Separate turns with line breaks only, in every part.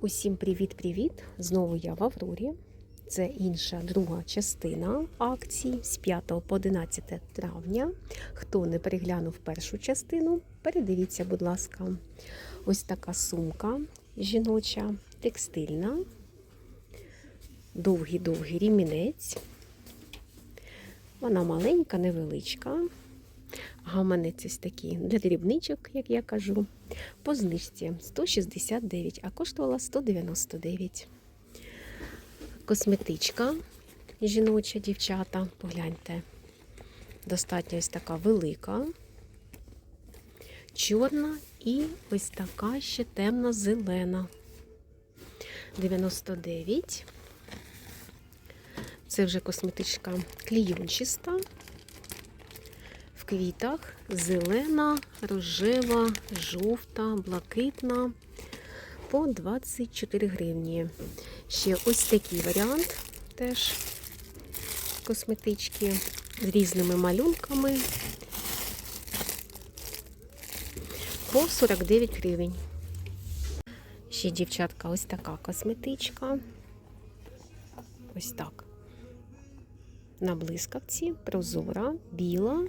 Усім привіт-привіт! Знову я в Аврорі. Це інша друга частина акції з 5 по 11 травня. Хто не переглянув першу частину, передивіться, будь ласка. Ось така сумка жіноча, текстильна, довгий-довгий рімінець. Вона маленька, невеличка. Гаманець ось такий для дрібничок, як я кажу. По знижці 169, а коштувала 199. Косметичка жіноча, дівчата, погляньте. Достатньо ось така велика, чорна і ось така ще темно-зелена. 99. Це вже косметичка клійончиста в квітах зелена, рожева, жовта, блакитна по 24 гривні. Ще ось такий варіант теж косметички з різними малюнками по 49 гривень. Ще, дівчатка, ось така косметичка. Ось так. На блискавці, прозора, біла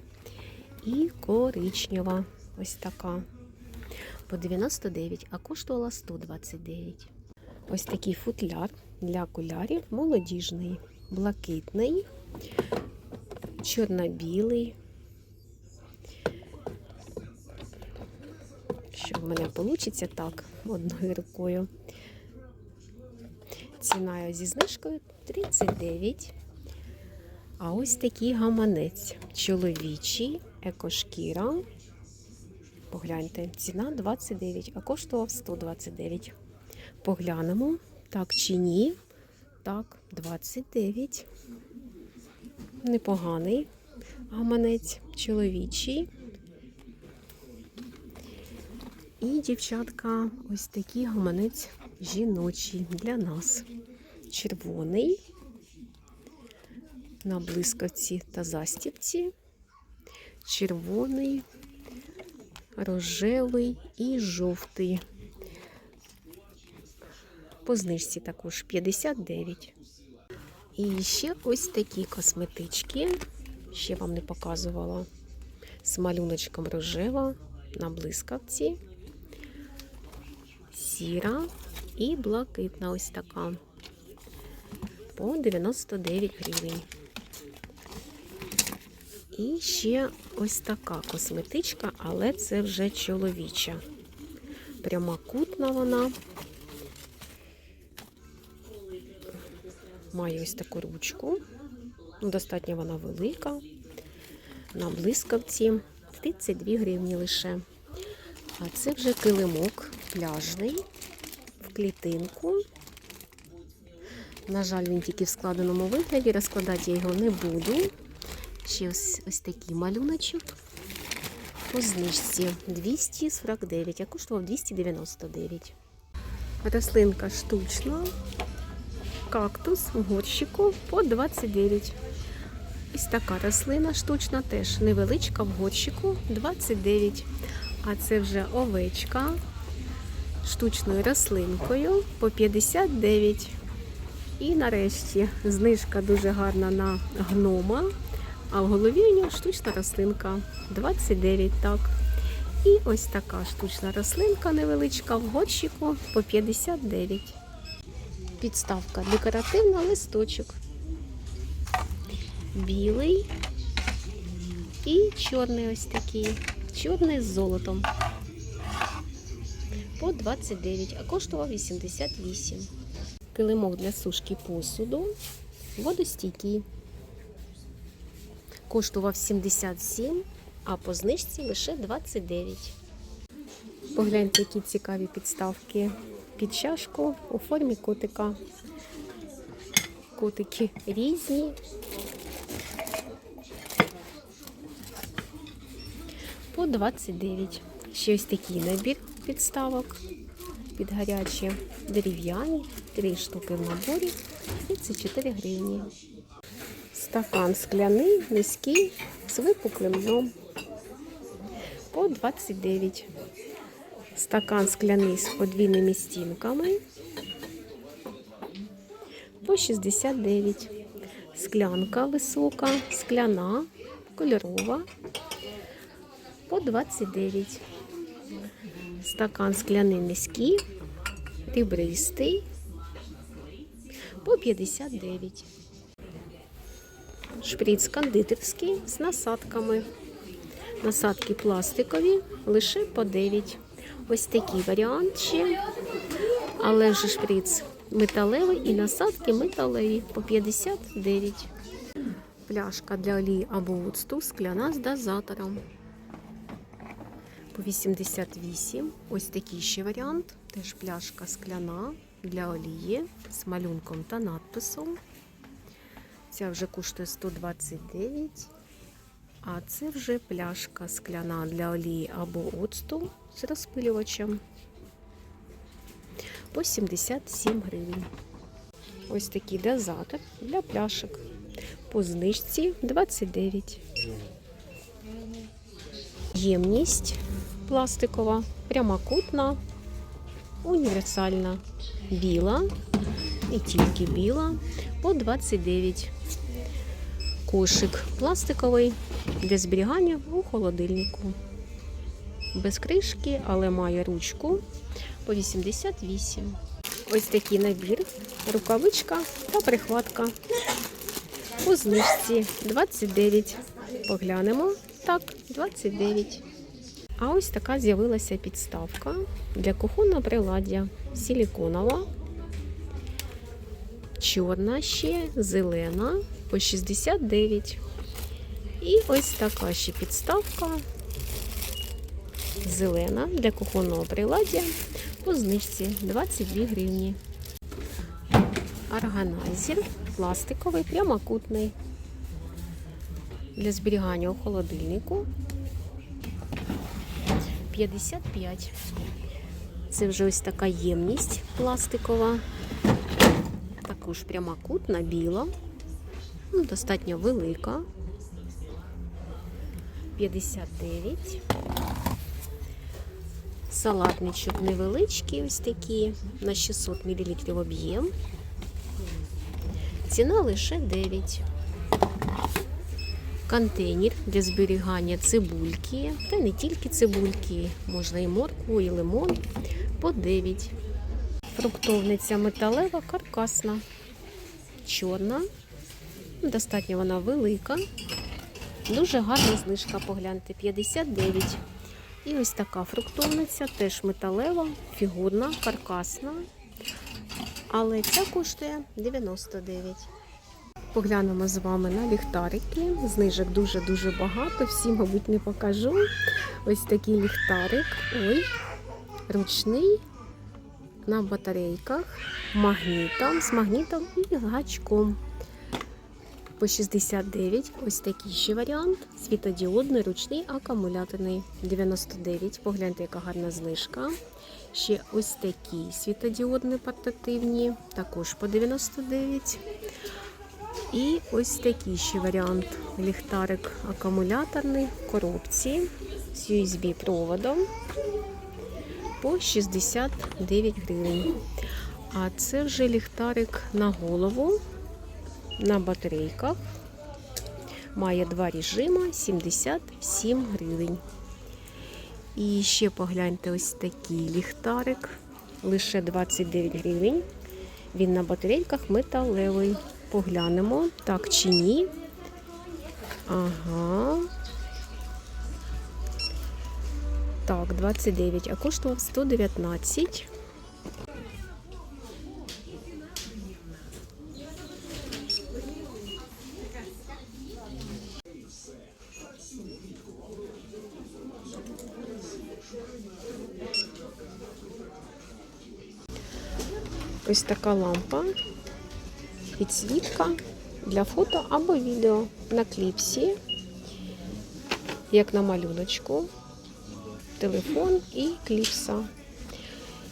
і коричнева. Ось така. По 99, а коштувала 129. Ось такий футляр для окулярів молодіжний, блакитний, чорно-білий. Що в мене вийде так, одною рукою. Ціна зі знижкою 39. А ось такий гаманець чоловічий, екошкіра. Погляньте, ціна 29, а коштував 129. Поглянемо, так чи ні. Так, 29. Непоганий гаманець чоловічий. І, дівчатка, ось такий гаманець жіночий для нас. Червоний на блискавці та застіпці, червоний, рожевий і жовтий. По знижці також 59. І ще ось такі косметички. Ще вам не показувала з малюночком рожева на блискавці, сіра і блакитна ось така. По 99 гривень. І ще ось така косметичка, але це вже чоловіча. Прямокутна вона. Має ось таку ручку. Достатньо вона велика. На блискавці 32 гривні лише. А це вже килимок пляжний в клітинку. На жаль, він тільки в складеному вигляді. Розкладати я його не буду. Ще ось ось такий малюночок. По знижці 249, а коштував 299. Рослинка штучна. Кактус в горщику по 29. Ось така рослина штучна, теж невеличка в горщику 29. А це вже овечка штучною рослинкою по 59. І нарешті знижка дуже гарна на гнома. А в голові у нього штучна рослинка 29, так. І ось така штучна рослинка невеличка в горщику по 59. Підставка декоративна листочок. Білий і чорний ось такий. Чорний з золотом. По 29, а коштував 88. Килимок для сушки посуду. Водостійкий коштував 77, а по знижці лише 29. Погляньте, які цікаві підставки під чашку у формі котика. Котики різні. По 29. Ще ось такий набір підставок під гарячі дерев'яні, три штуки в наборі, 34 гривні. Стакан скляний, низький, з випуклим дном. По 29. Стакан скляний з подвійними стінками по 69. Склянка висока, скляна, кольорова по 29. Стакан скляний низький, ребристий по 59. Шприц кондитерський з насадками. Насадки пластикові лише по 9. Ось такий варіант ще. Але вже шприц металевий і насадки металеві по 59. Пляшка для олії або оцту скляна з дозатором. По 88. Ось такий ще варіант. Теж пляшка скляна для олії з малюнком та надписом. Ця вже коштує 129. А це вже пляшка скляна для олії або оцту з розпилювачем по 77 гривень. Ось такий дозатор для пляшок. По знижці 29. Ємність пластикова, прямокутна, універсальна, біла і тільки біла по 29. Кошик пластиковий для зберігання у холодильнику. Без кришки, але має ручку по 88. Ось такий набір, рукавичка та прихватка. У знижці 29. Поглянемо. Так, 29. А ось така з'явилася підставка для кухонного приладдя. Силіконова. Чорна ще, зелена по 69. І ось така ще підставка. Зелена для кухонного приладдя по знижці 22 гривні. Органайзер пластиковий, прямокутний. Для зберігання у холодильнику 55. Це вже ось така ємність пластикова. Також прямокутна, біла, ну, достатньо велика. 59. Салатничок невеличкий, ось такі, на 600 мл об'єм. Ціна лише 9. Контейнер для зберігання цибульки, та не тільки цибульки, можна і моркву, і лимон по 9. Фруктовниця металева, каркасна, чорна, достатньо вона велика. Дуже гарна знижка, погляньте, 59. І ось така фруктовниця, теж металева, фігурна, каркасна. Але ця коштує 99. Поглянемо з вами на ліхтарики. Знижок дуже-дуже багато. Всі, мабуть, не покажу. Ось такий ліхтарик. Ой, ручний на батарейках, магнітом, з магнітом і гачком. По 69. Ось такий ще варіант. Світодіодний, ручний, акумуляторний. 99. Погляньте, яка гарна знижка. Ще ось такі світодіодні портативні, також по 99. І ось такий ще варіант. Ліхтарик акумуляторний в коробці з USB-проводом по 69 гривень. А це вже ліхтарик на голову на батарейках. Має два режими 77 гривень. І ще погляньте ось такий ліхтарик. Лише 29 гривень. Він на батарейках металевий. Поглянемо, так чи ні. Ага. Так, 29, а коштував 119. Ось така лампа, підсвітка для фото або відео на кліпсі, як на малюночку, телефон і кліпса.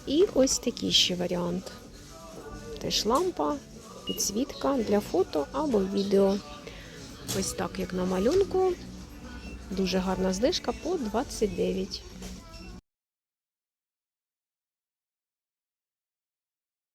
І ось такий ще варіант. Теж лампа, підсвітка для фото або відео. Ось так, як на малюнку. Дуже гарна знижка по 29.